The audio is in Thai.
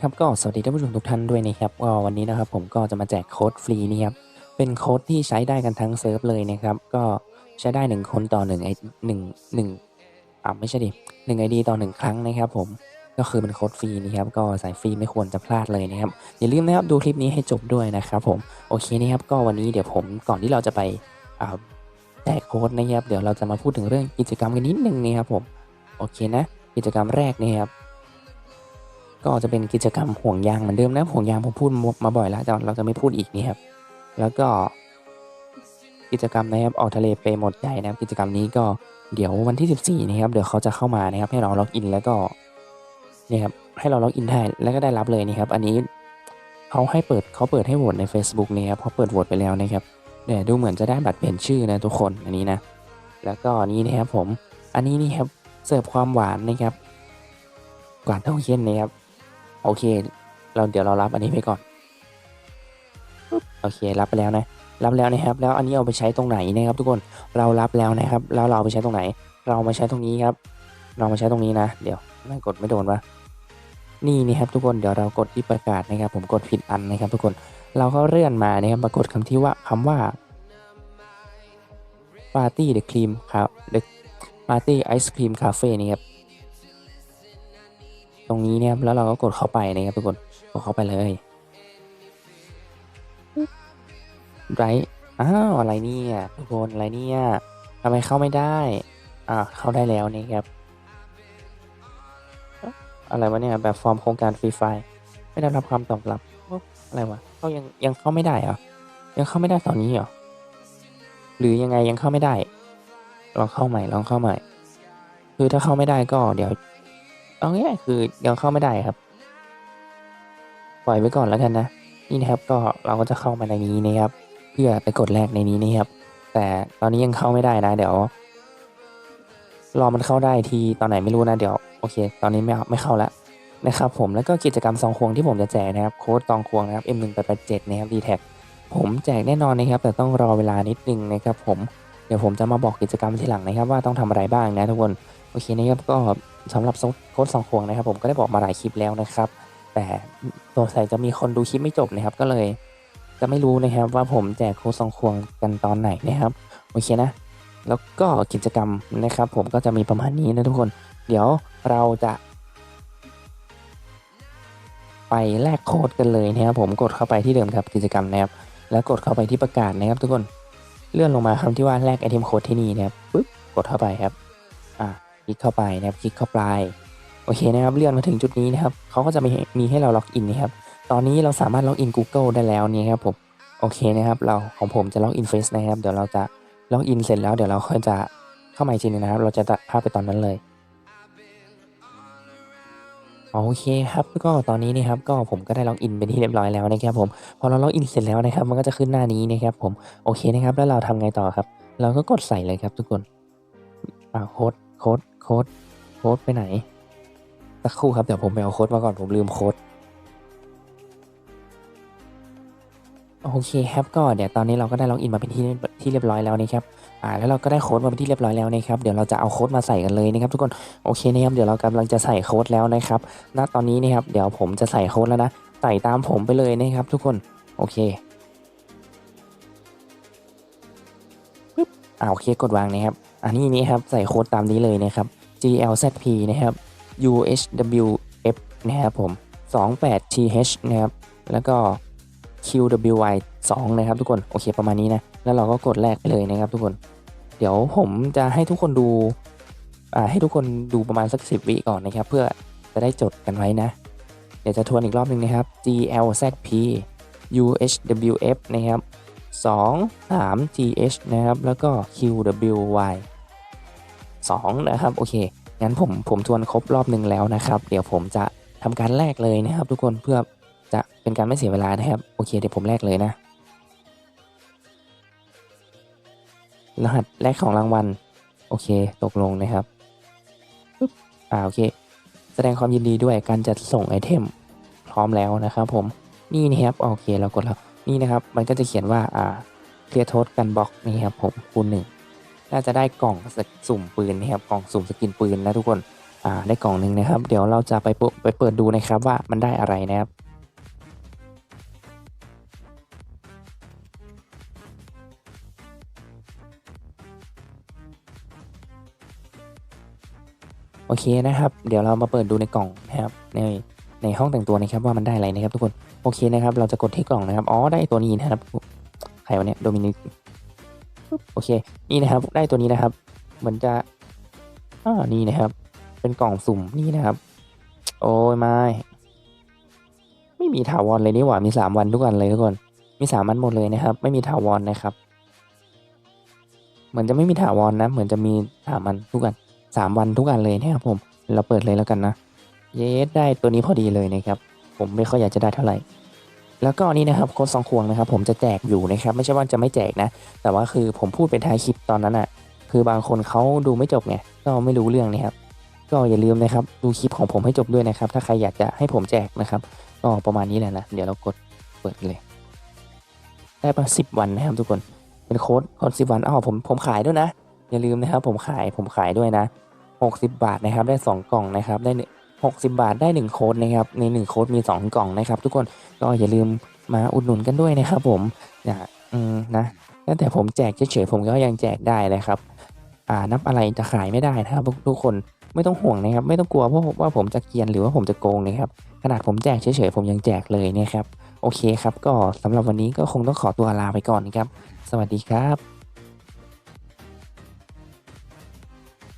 ครับก็สวัสดีท่านผู้ชมทุกท่านด้วยนะครับก็วันนี้นะครับผมก็จะมาแจกโค้ดฟรีนี่ครับเป็นโค้ดที่ใช้ได้กันทั้งเซิร์ฟเลยนะครับก็ใช้ได้หนึ่งคนต่อหนึ่งไอหนึ่งหนึ่งอ่าไม่ใช่ดิหนึ่งไอดีต่อหนึ่งครั้งนะครับผมก็คือเป็นโค้ดฟรีนี่ครับก็สายฟรีไม่ควรจะพลาดเลยนะครับอย่าลืมนะครับดูคลิปนี้ให้จบด้วยนะครับผมโอเคนะครับก็วันนี้เดี๋ยวผมก่อนที่เราจะไปอ่าแจกโค้ดนะครับเดี๋ยวเราจะมาพูดถึงเรื่องกิจกรรมกันนิดนึงนะครับผมโอเคนะ กิจกรรมแรกนะครับ ก็จะเป็นกิจกรรมห่วงยางเหมือนเดิมนะห่วงยางผมพูดมาบ่อยแล้วแต่เราจะไม่พูดอีกนี่ครับแล้วก็กิจกรรมนะครับออกทะเลไปหมดใจนะครับกิจกรรมนี้ก็เดี๋ยววันที่ 14นะครับเดี๋ยวเขาจะเข้ามานะครับ ให้เราล็อกอินแล้วก็เนี่ยครับให้เราล็อกอินได้แล้วก็ได้รับเลยนะครับ อันนี้เขาให้เปิดเขาเปิดให้โหวตใน Facebook นี่ครับเขาเปิดโหวตไปแล้วนะครับเนี่ยดูเหมือนจะได้บัตรเปลี่ยนชื่อนะทุกคนอันนี้นะ แล้วก็นนี้นะครับผมอันนี้นี่ครับเสิร์ฟความหวานนะครับกวาดเท่าเย็นนะครับ โอเค เราเดี๋ยวเรารับอันนี้ไปก่อนโอเครับไปแล้วนะ รับแล้วนะครับ แล้วอันนี้เอาไปใช้ตรงไหนนะครับ ทุกคนเรารับแล้วนะครับ แล้วเราไปใช้ตรงไหน เรามาใช้ตรงนี้ครับ เรามาใช้ตรงนี้นะ เดี๋ยวไม่กดไม่โดนวะนี่นี่ครับทุกคนเดี๋ยวเรากดที่ประกาศนะครับ ผมกดผิดอันนะครับ ทุกคนเราก็เลื่อนมานะครับปรากฏคำที่ว่าคำว่า Party the Cream ครับ The Party Ice Cream Cafe นี่ครับ ตรงนี้เนี่ยแล้วเราก็กดเข้าไปนะครับทุกคนกดเข้าไปเลยไรอ้าวอะไรเนี่ยทุกคนอะไรเนี่ยทำไมเข้าไม่ได้อ่าเข้าได้แล้วนี่ครับ อะไรวะเนี่ยแบบฟอร์มโครงการฟรีไฟไม่ได้รับความตอบรับอ๊ะอะไรวะเขายังยังเข้าไม่ได้เหรอยังเข้าไม่ได้ตอนนี้เหรอหรือยังไงยังเข้าไม่ได้ลองเข้าใหม่ลองเข้าใหม่ คือถ้าเข้าไม่ได้ก็เดี๋ยว เอาง่ายๆคือยังเข้าไม่ได้ครับ ปล่อยไว้ก่อนแล้วกันนะ นี่นะครับก็เราก็จะเข้ามาในนี้นะครับ เพื่อไปกดแรกในนี้นะครับ แต่ตอนนี้ยังเข้าไม่ได้นะ เดี๋ยวรอมันเข้าได้ทีตอนไหนไม่รู้นะเดี๋ยวโอเค ตอนนี้ไม่ไม่เข้าแล้วนะครับผมแล้วก็กิจกรรมซองควงที่ผมจะแจกนะครับโค้ดซองควงนะครับ M1887 นะครับ d t แทผมแจกแน่นอนนะครับ แต่ต้องรอเวลานิดนึงนะครับ ผมเดี๋ยวผมจะมาบอกกิจกรรมทีหลังนะครับ ว่าต้องทำอะไรบ้างนะทุกคนโอเคนะครับก็ สำหรับโค้ดซองควงนะครับ ผมก็ได้บอกมาหลายคลิปแล้วนะครับ แต่สงสัยจะมีคนดูคลิปไม่จบนะครับ ก็เลย จะไม่รู้นะครับว่าผมแจกโค้ดซองควงกันตอนไหนนะครับโอเคนะ แล้วก็กิจกรรมนะครับ ผมก็จะมีประมาณนี้นะทุกคน เดี๋ยวเราจะ ไปแลกโค้ดกันเลยนะครับ ผมกดเข้าไปที่เดิมครับกิจกรรมนะครับ แล้วกดเข้าไปที่ประกาศนะครับ ทุกคนเลื่อนลงมาคำที่ว่าแลกไอเทมโค้ดที่นี่นะครับปึ๊บกดเข้าไปครับ ลิกเข้าไปนะครับคลิกเข้าไปโอเคนะครับเลื่อนมาถึงจุดนี้นะครับเขาก็จะมีมีให้เราล็อกอินนะครับตอนนี้เราสามารถล็อกอิน Google ได้แล้วนี่ครับผมโอเคนะครับเราของผมจะล็อกอินเฟซนะครับเดี๋ยวเราจะล็อกอินเสร็จแล้วเดี๋ยวเราค่อยจะเข้ามาอีกทีนึงนะครับ เราจะตัดภาพไปตอนนั้นเลยโอเคครับก็ตอนนี้นี่ครับก็ผมก็ได้ล็อกอินเป็นที่เรียบร้อยแล้วนะครับผมพอเราล็อกอินเสร็จแล้วนะครับ มันก็จะขึ้นหน้านี้นะครับผมโอเคนะครับแล้วเราทำไงต่อครับ เราก็กดใส่เลยครับทุกคนอ่าโค้ด โค้ดโค้ดโค้ดไปไหนสักครู่ครับ เดี๋ยวผมไปเอาโค้ดมาก่อนผมลืมโค้ดโอเคครับก็เดี๋ยวตอนนี้เราก็ได้ล็อกอินมาเป็นที่ที่เรียบร้อยแล้วนะครับอ่าแล้วเราก็ได้โค้ดมาเป็นที่เรียบร้อยแล้วนะครับเดี๋ยวเราจะเอาโค้ดมาใส่กันเลยนะครับทุกคนโอเคนะครับเดี๋ยวเรากำลังจะใส่โค้ดแล้วนะครับณตอนนี้นะครับเดี๋ยวผมจะใส่โค้ดแล้วนะใส่ตามผมไปเลยนะครับ ทุกคนโอเคปึ๊บอ่าโอเคกดวางนะครับ อันนี้นี่ครับใส่โค้ดตามนี้เลยนะครับ GLZP นะครับ UHWF นะครับผม 28TH นะครับแล้วก็ QWY 2 นะครับทุกคน โอเคประมาณนี้นะ แล้วเราก็กดแรกไปเลยนะครับทุกคน เดี๋ยวผมจะให้ทุกคนดูอ่าให้ทุกคนดูประมาณสัก 10 วิก่อนนะครับ เพื่อจะได้จดกันไว้นะ เดี๋ยวจะทวนอีกรอบหนึ่งนะครับ GLZP UHWF นะครับ 2 3 TH นะครับ แล้วก็ QWY 2 นะครับ โอเค งั้นผมผมทวนครบรอบหนึ่งแล้วนะครับ เดี๋ยวผมจะทำการแลกเลยนะครับ ทุกคนเพื่อจะเป็นการไม่เสียเวลานะครับ โอเค เดี๋ยวผมแลกเลยนะ รหัสแรกของรางวัล โอเค ตกลงนะครับปึ๊บอ่าโอเค แสดงความยินดีด้วยการจัดส่งไอเทมพร้อมแล้วนะครับผม นี่นะครับ โอเค เรากดแล้ว นี่นะครับมันก็จะเขียนว่าอ่าเคลียร์โทษกันบล็อกนี่ครับผมคูณหนึ่งน่าจะได้กล่องสุ่มปืนนะครับกล่องสุ่มสกินปืนนะทุกคนอ่าได้กล่องหนึ่งนะครับ เดี๋ยวเราจะไปไปเปิดดูนะครับว่ามันได้อะไรนะครับโอเคนะครับ เดี๋ยวเรามาเปิดดูในกล่องนะครับใน ในห้องแต่งตัวนะครับว่ามันได้อะไรนะครับทุกคนโอเคนะครับเราจะกดที่กล่องนะครับอ๋อได้ตัวนี้นะครับใครวะเนี่ยโดมินิกโอเคนี่นะครับได้ตัวนี้นะครับเหมือนจะอ่านี่นะครับ เป็นกล่องสุ่มนี่นะครับ โอ้ยไม่ไม่มีถาวรเลยนี่หว่ามีสามวันทุกวันเลยทุกคนมีสามวันหมดเลยนะครับ ไม่มีถาวรนะครับ เหมือนจะไม่มีถาวรนะ เหมือนจะมีสามวันทุกวันสามวันทุกันเลยนะครับผม เราเปิดเลยแล้วกันนะ เยสได้ตัวนี้พอดีเลยนะครับ ผมไม่ค่อยอยากจะได้เท่าไหร่ แล้วก็อันนี้นะครับโค้ดซองควงนะครับ ผมจะแจกอยู่นะครับ ไม่ใช่ว่าจะไม่แจกนะ แต่ว่าคือผมพูดเป็นท้ายคลิปตอนนั้นอะ่ะ คือบางคนเขาดูไม่จบไงก็ไม่รู้เรื่องนะครับ ก็อย่าลืมนะครับ ดูคลิปของผมให้จบด้วยนะครับ ถ้าใครอยากจะให้ผมแจกนะครับก็ประมาณนี้แหละนะ เดี๋ยวเรากดเปิดเลย ได้ประสิบวันนะครับทุกคน เป็นโค้ดโค้ดสิบวันอ้าวผมผมขายด้วยนะ อย่าลืมนะครับ ผมขายผมขายด้วยนะหกสิบาทนะครับ ได้สองกล่องนะครับ ได้ หกสิบาทได้หนึ่งโค้ดนะครับ ในหนึ่งโค้ดมีสองกล่องนะครับ ทุกคนก็อย่าลืมมาอุดหนุนกันด้วยนะครับผมอย่าอืมนะตั้งแต่ผมแจกเฉยๆผมก็ยังแจกได้เลยครับ อ่านับอะไรจะขายไม่ได้นะครับทุกทุกคนไม่ต้องห่วงนะครับ ไม่ต้องกลัวเพราะว่าผมจะเกียนหรือว่าผมจะโกงนะครับ ขนาดผมแจกเฉยๆผมยังแจกเลยนะครับ โอเคครับ ก็สำหรับวันนี้ก็คงต้องขอตัวลาไปก่อนนะครับ สวัสดีครับ